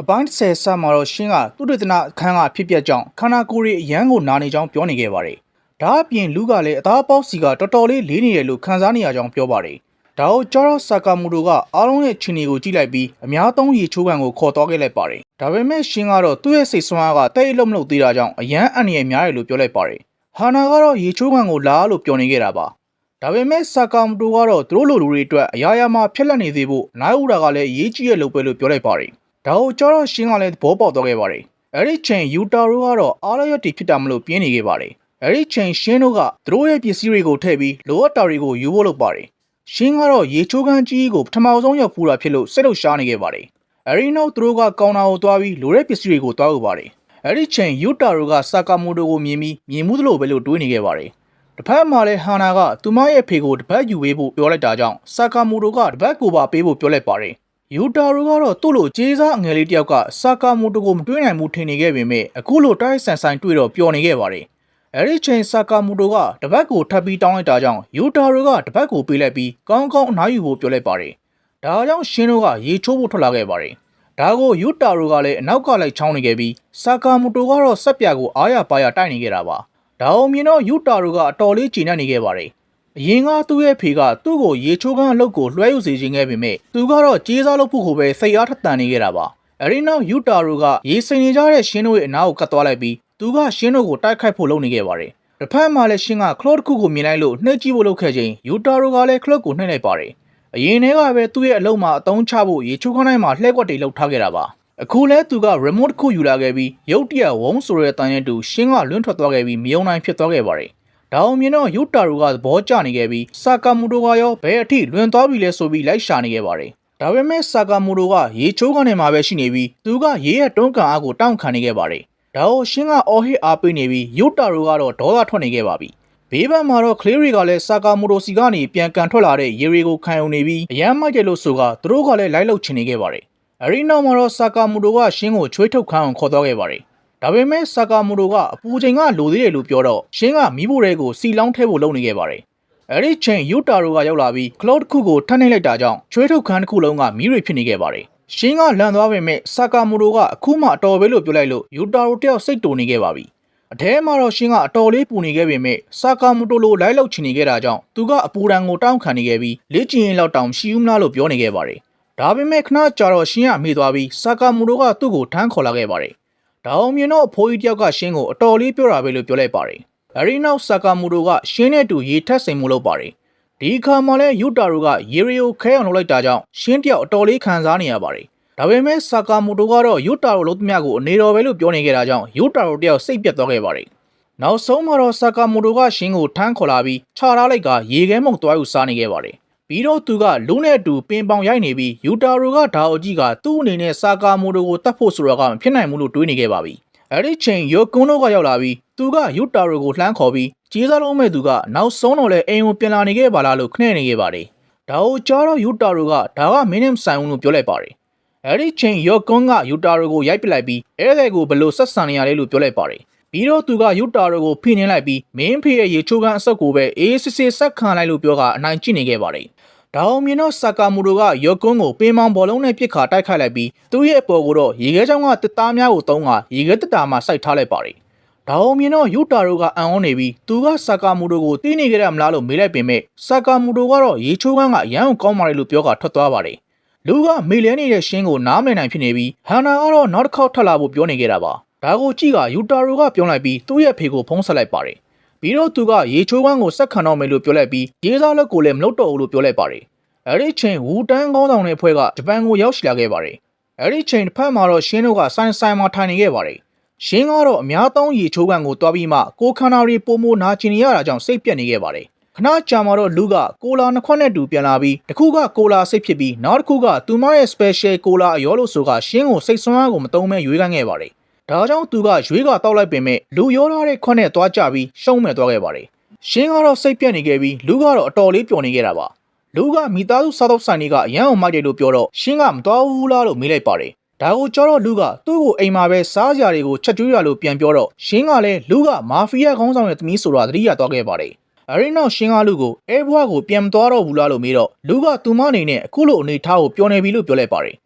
အပိုင်း30ဆမှာတော့ရှင်းကသူတည်တနာအခန်းကဖြစ်ပျက်ကြောင်းခန္ဓာကိုယ်ရဲ့အရန်ကိုနာနေကြောင်းပြောနေခဲ့ပါတယ်။ဒါအပြင်လူကလည်းအသားပေါက်စီကတော်တော်လေးလေးနေတယ်လို့ခံစားနေရကြောင်းပြောပါတယ်။ဒါကိုဂျော်ရော့ဆာကာမူတိုကအားလုံးရဲ့ချင်းတွေကိုကြည့်လိုက်ပြီးအများသုံးရေချိုးကန်ကိုခေါ်သွားခဲ့လိုက်ပါတယ်။ဒါပေမဲ့ရှင်းကတော့သူ့ရဲ့စိတ်ဆွမ်းအားကတိတ်အလုံးမလို့သေးတာကြောင့်အရန်အန္တရာယ်များတယ်လို့ပြောလိုက်ပါတယ်။ဟာနာကတော့ရေချိုးကန်ကိုလာလို့ပြောနေခဲ့တာပါ။ဒါပေမဲ့ဆာကာမူတိုကတော့သူတို့လူလူတွေအတွက်အရာရာမှာဖျက်လက်နေသေးဖို့နိုင်ဦးတာကလည်းအရေးကြီးရဲ့လို့ပဲလို့ပြောလိုက်ပါတယ်။ ဒါကိုကြောတော့ရှင်းကလည်းသဘောပေါက်သွားခဲ့ပါတယ်။အဲ့ဒီချိန်ယူတာရိုကတော့အားရရတီဖြစ်တာမလို့ပြင်းနေခဲ့ပါတယ်။အဲ့ဒီချိန်ရှင်းတို့ကသူတို့ရဲ့ပစ္စည်းတွေကိုထည့်ပြီးလိုအပ်တာတွေကိုယူဖို့လုပ်ပါတယ်။ရှင်းကတော့ရေချိုးခန်းကြီးကိုပထမဆုံးရောက်ဖူးတာဖြစ်လို့စိတ်လို့ရှားနေခဲ့ပါတယ်။အဲ့ဒီနောက်သူတို့ကကောင်တာကိုသွားပြီးလိုတဲ့ပစ္စည်းတွေကိုသွားဥပါတယ်။အဲ့ဒီချိန်ယူတာရိုကဆာကာမိုတိုကိုမြင်ပြီးမြင်မှုသလိုပဲလို့တွေးနေခဲ့ပါတယ်။တစ်ဖက်မှာလည်းဟာနာကသူမရဲ့ဖေကိုတစ်ပတ်ယူဝေးဖို့ပြောလိုက်တာကြောင့်ဆာကာမိုတိုကတစ်ပတ်ကိုပါပေးဖို့ပြောလိုက်ပါတယ်။ ယူတာရိုကတော့သူ့လိုကြေးစားအငယ်လေးတယောက်ကဆာကာမိုတိုကိုမတွေးနိုင်မှုထင်နေခဲ့ပေမဲ့အခုလိုတိုက်ဆန်ဆိုင်တွေ့တော့ပျော်နေခဲ့ပါတယ်။အဲဒီချိန်ဆာကာမိုတိုကတစ်ပတ်ကိုထပ်ပြီးတောင်းလိုက်တာကြောင့်ယူတာရိုကတစ်ပတ်ကိုပေးလိုက်ပြီးကောင်းကောင်းအနားယူဖို့ပြောလိုက်ပါတယ်။ဒါကြောင့်ရှင်းတို့ကရေချိုးဖို့ထွက်လာခဲ့ပါတယ်။ဒါကိုယူတာရိုကလည်းအနောက်ကလိုက်ချောင်းနေခဲ့ပြီးဆာကာမိုတိုကတော့ဆက်ပြကိုအားရပါရတိုက်နေခဲ့တာပါ။ဒါအောင်မြင်တော့ယူတာရိုကအတော်လေးကျဉ်နေနေခဲ့ပါတယ်။ အရင်ကသူ့ရဲ့ဖေကသူ့ကိုရေချိုးခန်းအလုပ်ကိုလွှဲယူစေခြင်းခဲ့ပေမဲ့သူကတော့ကြေးစားလုပ်ဖို့ကိုပဲစိတ်အားထက်သန်နေခဲ့တာပါ။အဲဒီနောက်ယူတာရိုကရေစိန်နေကြတဲ့ရှင်းတို့ရဲ့အနားကိုကတ်သွားလိုက်ပြီးသူကရှင်းတို့ကိုတိုက်ခိုက်ဖို့လုပ်နေခဲ့ပါတယ်။တစ်ဖက်မှာလည်းရှင်းကခလော့တစ်ခုကိုမြင်လိုက်လို့နှိပ်ကြည့်ဖို့လုပ်ခဲ့ချိန်ယူတာရိုကလည်းခလော့ကိုနှိပ်လိုက်ပါတယ်။အရင်တည်းကပဲသူ့ရဲ့အလုံးမှာအတုံးချဖို့ရေချိုးခန်းတိုင်းမှာလှည့်ကွက်တွေလှုပ်ထားခဲ့တာပါ။အခုလဲသူက remote တစ်ခုယူလာခဲ့ပြီးရုတ်တရက်ဝုန်းဆိုတဲ့တန်ရဲ့တူရှင်းကလွန့်ထွက်သွားခဲ့ပြီးမယုံနိုင်ဖြစ်သွားခဲ့ပါတယ်။ ဒါအောင်မြင်တော့ယူတာရိုကသဘောကျနေခဲ့ပြီးဆာကာမူတိုကရောဘယ်အထိလွန်သွားပြီလဲဆိုပြီးလိုက်ရှာနေခဲ့ပါတယ်။ဒါပေမဲ့ဆာကာမူတိုကရေချိုးကနေမှာပဲရှိနေပြီးသူကရေရဲ့တွန်းကန်အားကိုတောင့်ခံနေခဲ့ပါတယ်။ဒါကိုရှင်းကအော်ဟစ်အားပေးနေပြီးယူတာရိုကတော့ဒေါသထွက်နေခဲ့ပါပြီ။ဘေးဘက်မှာတော့ကလေးတွေကလည်းဆာကာမူတိုစီကနေပြန်ကန်ထွက်လာတဲ့ရေတွေကိုခံုံနေပြီးအရမ်းမိုက်တယ်လို့ဆိုကသူတို့ကလည်းလိုက်လုပ်ချင်နေခဲ့ပါတယ်။အရီနောက်မှာတော့ဆာကာမူတိုကရှင်းကိုချွေးထုတ်ခန်းအောင်ခေါ်သွားခဲ့ပါတယ်။ ဒါပေမဲ့ဆာကာမူတိုကအပူချိန်ကလိုသေးတယ်လို့ပြောတော့ရှင်းကမီးဖို့တွေကိုစီလောင်းထဲဖို့လုပ်နေခဲ့ပါတယ်။အဲဒီချိန်ယူတာရိုကရောက်လာပြီးကလော့တစ်ခုကိုထပ်နှိပ်လိုက်တာကြောင့်ချွေးထုတ်ခန်းတစ်ခုလုံးကမီးတွေဖြစ်နေခဲ့ပါတယ်။ရှင်းကလန်သွားပေမဲ့ဆာကာမူတိုကအခုမှအတော်ပဲလို့ပြောလိုက်လို့ယူတာရိုတယောက်စိတ်တူနေခဲ့ပါပြီ။အထဲမှာတော့ရှင်းကအတော်လေးပူနေခဲ့ပေမဲ့ဆာကာမူတိုလိုလိုက်လောက်ချင်နေခဲ့တာကြောင့်သူကအပူဒဏ်ကိုတောင်းခံနေခဲ့ပြီးလေ့ကျင့်ရင်လောက်တောင်ရှိဦးမလားလို့ပြောနေခဲ့ပါတယ်။ဒါပေမဲ့ခဏကြာတော့ရှင်းရမေ့သွားပြီးဆာကာမူတိုကသူ့ကိုထမ်းခေါ်လာခဲ့ပါတယ်။ ဒါအောင်မြင်တော့အဖိုးကြီးတယောက်ကရှင်းကိုအတော်လေးပြောတာပဲလို့ပြောလိုက်ပါတယ်။အဲဒီနောက်ဆာကာမူတိုကရှင်းနဲ့တူရေထက်စိမ်မှုလုပ်ပါတယ်။ဒီအခါမှာလဲယူတာရိုကရေရီကိုခဲအောင်လုပ်လိုက်တာကြောင့်ရှင်းတယောက်အတော်လေးခံစားနေရပါတယ်။ဒါပေမဲ့ဆာကာမူတိုကတော့ယူတာရိုလုံးသမျှကိုအနေတော်ပဲလို့ပြောနေခဲ့တာကြောင့်ယူတာရိုတယောက်စိတ်ပြတ်သွားခဲ့ပါတယ်။နောက်ဆုံးမှာတော့ဆာကာမူတိုကရှင်းကိုထမ်းခေါ်လာပြီးခြာထားလိုက်ကရေခဲမုံသွားယူစားနေခဲ့ပါတယ်။ ပြီးတော့သူကလူနဲ့အတူပင်ပေါင်ရိုက်နေပြီးယူတာရိုကဒါအိုကြီးကသူ့အနေနဲ့ဆာကာမိုတိုကိုတတ်ဖို့ဆိုတော့ကမဖြစ်နိုင်ဘူးလို့တွေးနေခဲ့ပါပြီ။အဲဒီချိန်ယိုကွန်းတို့ကရောက်လာပြီးသူကယူတာရိုကိုလှမ်းခေါ်ပြီးကြေးစားလုံးမဲ့သူကနောက်ဆုံးတော့လဲအိမ်ကိုပြန်လာနေခဲ့ပါလားလို့ခနဲ့နေခဲ့ပါတယ်။ဒါကိုကြားတော့ယူတာရိုကဒါကမင်းနဲ့ဆိုင်ဦးလို့ပြောလိုက်ပါတယ်။အဲဒီချိန်ယောကွန်းကယူတာရိုကိုရိုက်ပစ်လိုက်ပြီးအဲဒါကိုဘလို့ဆက်ဆံနေရလဲလို့ပြောလိုက်ပါတယ်။ပြီးတော့သူကယူတာရိုကိုဖိနှင်းလိုက်ပြီးမင်းဖေရဲ့ရေချိုးကန်းအဆုတ်ကိုပဲအေးစစ်စစ်ဆက်ခံလိုက်လို့ပြောကအနိုင်ကျင့်နေခဲ့ပါတယ်။ ဒါအောင်မြင်တော့ဆာကာမူတိုကယောကွန်းကိုပင်မောင်ဘောလုံးနဲ့ပစ်ခါတိုက်ခိုက်လိုက်ပြီးသူ့ရဲ့အပေါ်ကိုတော့ရေခဲချောင်းကတစ်သားများကိုတုံးကရေခဲတက်တာမှစိုက်ထားလိုက်ပါတယ်။ဒါအောင်မြင်တော့ယူတာရိုကအံ့ဩနေပြီးသူကဆာကာမူတိုကိုတီးနေကြရမလားလို့မေးလိုက်ပေမဲ့ဆာကာမူတိုကတော့ရေချိုးကန်းကအရန်ကောင်းပါလေလို့ပြောကထွက်သွားပါတယ်။လူကမေလဲနေတဲ့ရှင်းကိုနားမလည်နိုင်ဖြစ်နေပြီးဟန်နာကတော့နောက်တစ်ခေါက်ထပ်လာဖို့ပြောနေခဲ့တာပါ။ဒါကိုကြည့်ကယူတာရိုကပြောလိုက်ပြီးသူ့ရဲ့ဖေကိုဖုံးဆက်လိုက်ပါတယ်။ ပြီးတော့သူကရေချိုးကန်းကိုဆက်ခံတော့မယ်လို့ပြောလိုက်ပြီးရေးစားလက်ကိုလည်းမလုပ်တော့ဘူးလို့ပြောလိုက်ပါတယ်။အဲဒီချိန်ဝူတန်းကောင်းဆောင်တဲ့ဖွဲ့ကဂျပန်ကိုရောက်ရှိလာခဲ့ပါတယ်။အဲဒီချိန်တစ်ဖက်မှာတော့ရှင်းတို့ကဆိုင်ဆိုင်မှာထိုင်နေခဲ့ပါတယ်။ရှင်းကတော့အများသုံးရေချိုးကန်ကိုတွားပြီးမှကိုခန္ဓာရီပုံမနာကျင်နေရတာကြောင့်စိတ်ပြက်နေခဲ့ပါတယ်။ခဏကြာမှတော့လူကကိုလာနှစ်ခွက်နဲ့တူပြန်လာပြီးတစ်ခုကကိုလာစိတ်ဖြစ်ပြီးနောက်တစ်ခုကသူမရဲ့ special ကိုလာအရောလို့ဆိုကရှင်းကိုစိတ်ဆွမ်းအားကိုမတုံးမဲရွေးကန်းခဲ့ပါတယ်။ ဒါကြောင့်သူကရွေးကတောက်လိုက်ပင်မဲ့လူရောထားတဲ့ခွက်နဲ့တွားကြပြီးရှုံးမဲ့သွားခဲ့ပါတယ်။ရှင်းကတော့စိတ်ပြက်နေခဲ့ပြီးလူကတော့အတော်လေးပျော်နေခဲ့တာပါ။လူကမိသားစုစားတော့ဆိုင်တွေကအရန်အောင်မိုက်တယ်လို့ပြောတော့ရှင်းကမတော်ဘူးလားလို့မေးလိုက်ပါတယ်။ဒါကိုကြောတော့လူကသူ့ကိုအိမ်မှာပဲစားကြတွေကိုချက်ကျွေးရလို့ပြန်ပြောတော့ရှင်းကလည်းလူကမာဖီးယားခေါင်းဆောင်ရဲ့သမီးဆိုတာသတိရသွားခဲ့ပါတယ်။အရင်နောက်ရှင်းကားလူကိုအဲဘွားကိုပြန်မသွားတော့ဘူးလားလို့မေးတော့လူကသူမအနေနဲ့အခုလိုအနေထားကိုပြောနေပြီလို့ပြောလိုက်ပါတယ်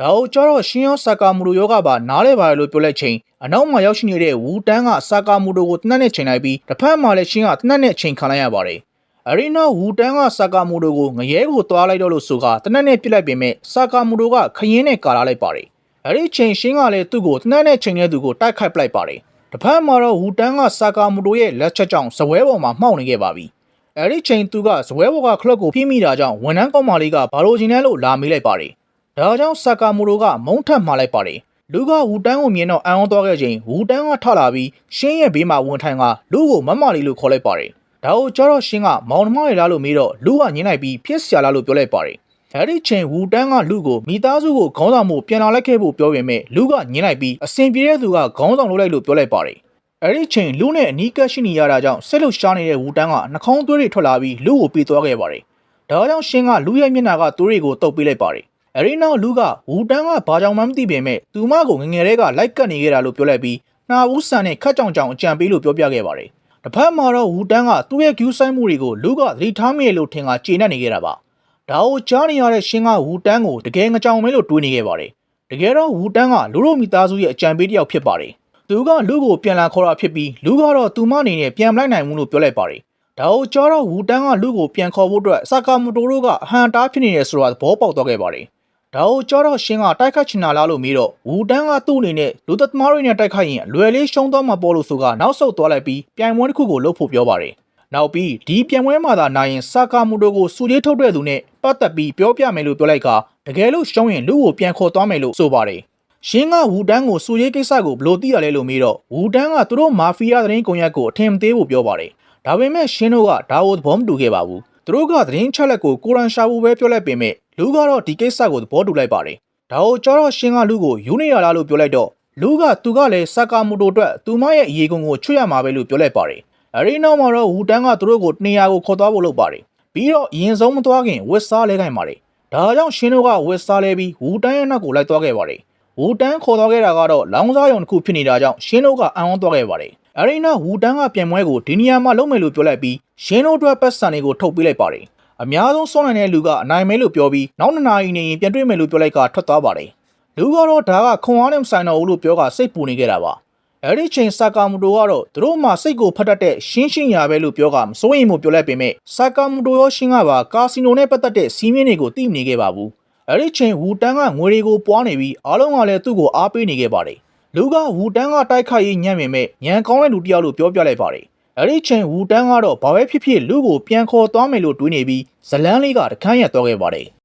ဒါကိုကြတော့ရှင်ရောဆာကာမူတိုယောကပါနားလဲပါတယ်လို့ပြောလိုက်ချိန်အနောက်မှာရောက်ရှိနေတဲ့ဝူတန်းကဆာကာမူတိုကိုတနက်နဲ့ချိန်လိုက်ပြီးတစ်ဖက်မှာလည်းရှင်ကတနက်နဲ့ချိန်ခံလိုက်ရပါတယ်အရီနာဝူတန်းကဆာကာမူတိုကိုငရဲကိုသွားလိုက်တော့လို့ဆိုကတနက်နဲ့ပြစ်လိုက်ပေမဲ့ဆာကာမူတိုကခရင်နဲ့ကာလာလိုက်ပါတယ်အဲ့ဒီချိန်ရှင်ကလည်းသူ့ကိုတနက်နဲ့ချိန်တဲ့သူကိုတိုက်ခိုက်ပလိုက်ပါတယ်တစ်ဖက်မှာတော့ဝူတန်းကဆာကာမူတိုရဲ့လက်ချက်ကြောင့်ဇပွဲပေါ်မှာမှောက်နေခဲ့ပါပြီအဲ့ဒီချိန်သူကဇပွဲပေါ်ကခလုတ်ကိုဖိမိတာကြောင့်ဝန်ထမ်းကောင်မလေးကဘာလို့ချင်းလဲလို့လာမေးလိုက်ပါတယ် ဒါကြောင့်ဆာကာမူတိုကမုန်းထက်မှာလိုက်ပါတယ်လူကဝူတန်းကိုမြင်တော့အံ့ဩသွားခဲ့ချိန်ဝူတန်းကထလာပြီးရှင်းရဲ့ဘေးမှာဝန်ထိုင်ကလူကိုမမလေးလို့ခေါ်လိုက်ပါတယ်ဒါကိုကြတော့ရှင်းကမောင်နှမလေးလားလို့မေးတော့လူကညင်းလိုက်ပြီးဖြစ်စရာလားလို့ပြောလိုက်ပါတယ်အဲ့ဒီချိန်ဝူတန်းကလူကိုမိသားစုကိုခေါင်းဆောင်မှုပြန်လာလိုက်ခဲ့ဖို့ပြောပေမဲ့လူကညင်းလိုက်ပြီးအစင်ပြေတဲ့သူကခေါင်းဆောင်လုပ်လိုက်လို့ပြောလိုက်ပါတယ်အဲ့ဒီချိန်လူနဲ့အနီးကပ်ရှိနေရတာကြောင့်ဆက်လို့ရှားနေတဲ့ဝူတန်းကနှာခေါင်းသွေးတွေထွက်လာပြီးလူကိုပြေးသွားခဲ့ပါတယ်ဒါကြောင့်ရှင်းကလူရဲ့မျက်နှာကသွေးတွေကိုတုပ်ပေးလိုက်ပါတယ် အရီနောက်လူကဝူတန်းကဘာကြောင့်မှမသိပေမဲ့သူမကိုငငယ်လေးကလိုက်ကတ်နေခဲ့တာလို့ပြောလိုက်ပြီးနှာဦးဆန်နဲ့ခက်ကြောင်ကြောင်အကြံပေးလို့ပြောပြခဲ့ပါတယ်။တစ်ဖက်မှာတော့ဝူတန်းကသူ့ရဲ့ကျူးဆိုင်မှုတွေကိုလူကသတိထားမိရလို့ထင်ကကျေနပ်နေခဲ့တာပါ။ဒါကိုကြားနေရတဲ့ရှင်းကဝူတန်းကိုတကယ်ငကြောင်မဲလို့တွေးနေခဲ့ပါတယ်။တကယ်တော့ဝူတန်းကလူတို့မိသားစုရဲ့အကြံပေးတစ်ယောက်ဖြစ်ပါတယ်။သူကလူကိုပြန်လာခေါ်တာဖြစ်ပြီးလူကတော့သူမအနေနဲ့ပြန်မလိုက်နိုင်ဘူးလို့ပြောလိုက်ပါတယ်။ဒါကိုကြားတော့ဝူတန်းကလူကိုပြန်ခေါ်ဖို့အတွက်စကာမူတိုတို့ကအဟန်တားဖြစ်နေတယ်ဆိုတာသဘောပေါက်သွားခဲ့ပါတယ်။ ဒါကိုကြောတော့ရှင်းကတိုက်ခတ်ချင်တာလားလို့မေးတော့ဝူတန်းကသူ့အနေနဲ့လူသက်သမားတွေနဲ့တိုက်ခိုက်ရင်လွယ်လေးရှုံးသွားမှာပေါ့လို့ဆိုကနောက်ဆုတ်သွားလိုက်ပြီးပြိုင်ပွဲတစ်ခုကိုလှုပ်ဖို့ပြောပါတယ်။နောက်ပြီးဒီပြိုင်ပွဲမှာသာနိုင်ရင်စာကာမူတိုကိုစူကြီးထုတ်တဲ့သူနဲ့ပတ်သက်ပြီးပြောပြမယ်လို့ပြောလိုက်ကတကယ်လို့ရှုံးရင်လူကိုပြန်ခေါ်သွားမယ်လို့ဆိုပါတယ်။ရှင်းကဝူတန်းကိုစူကြီးကိစ္စကိုဘလို့သိရလဲလို့မေးတော့ဝူတန်းကသူတို့မာဖီးယားသတင်းကွန်ရက်ကိုအထင်မသေးဖို့ပြောပါတယ်။ဒါပေမဲ့ရှင်းတို့ကဒါကိုသဘောမတူခဲ့ပါဘူး။ သူတို့ကသတင်းချက်လက်ကိုကိုရန်ရှာဖို့ပဲပြောလိုက်ပေမဲ့လူကတော့ဒီကိစ္စကိုသဘောတူလိုက်ပါတယ်။ဒါကိုကြောတော့ရှင်းကလူကိုယူနေရလားလို့ပြောလိုက်တော့လူကသူကလည်းစကာမူတိုအတွက်သူမရဲ့အရေးကုံကိုချွတ်ရမှာပဲလို့ပြောလိုက်ပါတယ်။အဲဒီနောက်မှာတော့ဝူတန်းကသူတို့ကိုနေရာကိုခေါ်သွားဖို့လုပ်ပါတယ်။ပြီးတော့အရင်ဆုံးမသွားခင်ဝစ်စားလဲခိုင်းပါတယ်။ဒါကြောင့်ရှင်းတို့ကဝစ်စားလဲပြီးဝူတန်းရဲ့နောက်ကိုလိုက်သွားခဲ့ပါတယ်။ဝူတန်းခေါ်သွားခဲ့တာကတော့လောင်းစားရုံတစ်ခုဖြစ်နေတာကြောင့်ရှင်းတို့ကအံ့ဩသွားခဲ့ပါတယ်။ အဲဒီနောက်ဝူတန်းကပြန်ပွဲကိုဒီနေရာမှာလုပ်မယ်လို့ပြောလိုက်ပြီးရှင်းတို့အတွက်ပတ်စံတွေကိုထုတ်ပေးလိုက်ပါတယ်။အများဆုံးစောနိုင်တဲ့လူကအနိုင်မဲလို့ပြောပြီးနောက်နှစ်နာရီနေရင်ပြန်တွေ့မယ်လို့ပြောလိုက်ကထွက်သွားပါတယ်။လူကတော့ဒါကခွန်အားနဲ့မဆိုင်တော့ဘူးလို့ပြောကစိတ်ပူနေခဲ့တာပါ။အဲဒီချိန်ဆာကာမူတိုကတော့သူတို့မှစိတ်ကိုဖတ်တတ်တဲ့ရှင်းရှင်းရပဲလို့ပြောကမစိုးရင်မို့ပြောလိုက်ပေမဲ့ဆာကာမူတိုရောရှင်းကပါကာစီနိုနဲ့ပတ်သက်တဲ့စီးမင်းတွေကိုသိမနေခဲ့ပါဘူး။အဲဒီချိန်ဝူတန်းကငွေတွေကိုပွားနေပြီးအားလုံးကလည်းသူ့ကိုအားပေးနေခဲ့ပါတယ်။ လူကဝူတန်းကတိုက်ခိုက်ရေးညံ့ပေမဲ့ညံကောင်းတဲ့လူတစ်ယောက်လို့ပြောပြလိုက်ပါတယ်။အဲ့ဒီချိန်ဝူတန်းကတော့ဘာပဲဖြစ်ဖြစ်လူကိုပြန်ခေါ်သွားမယ်လို့တွေးနေပြီးဇလန်းလေးကတခန်းရက်သွားခဲ့ပါတယ်။